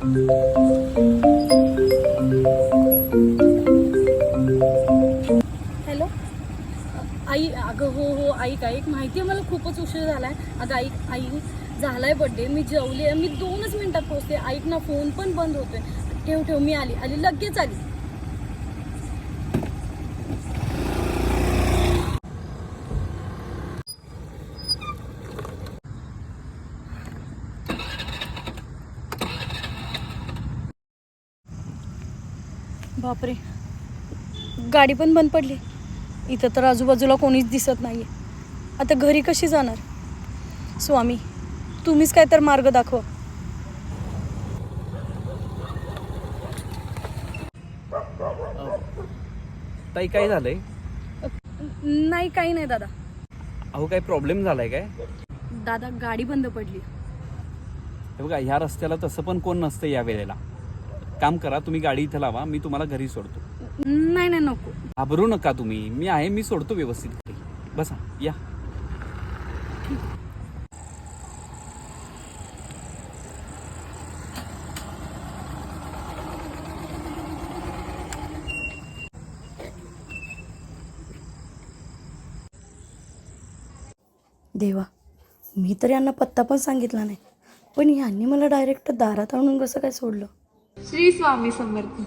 Hello? आई अगं हो हो ऐक ऐक. माहिती आहे मला खूपच उशीर झाला आहे अगं ऐक आई झालाय बड्डे मी जेवली. आहे मी दोनच मिनिटात पोहोचते ऐक ना फोन पण बंद होतोय. ठेव ठेव मी आली. आली लगेच आली. बापरे. गाडी पण बंद पडली. इथं तर आजूबाजूला कोणीच दिसत नाहीये. आता घरी कशी जाणार? स्वामी तुम्हीच काय तर मार्ग दाखवा. ताई काय झालंय? नाही काही नाही दादा. अहो काय प्रॉब्लेम झालाय काय? दादा गाडी बंद पडली. हे बघा ह्या रस्त्याला तसं पण कोण नसतं या वेळेला. काम करा तुम्ही गाडी इथं लावा मी तुम्हाला घरी सोडतो. नाही नाही नको. घाबरू नका तुम्ही. मी आहे मी सोडतो व्यवस्थित घरी. बसा या. देवा मी तर यांना पत्ता पण सांगितला नाही. पण यांनी मला डायरेक्ट दारात आणून कसं काय सोडलं? श्री स्वामी समर्थ.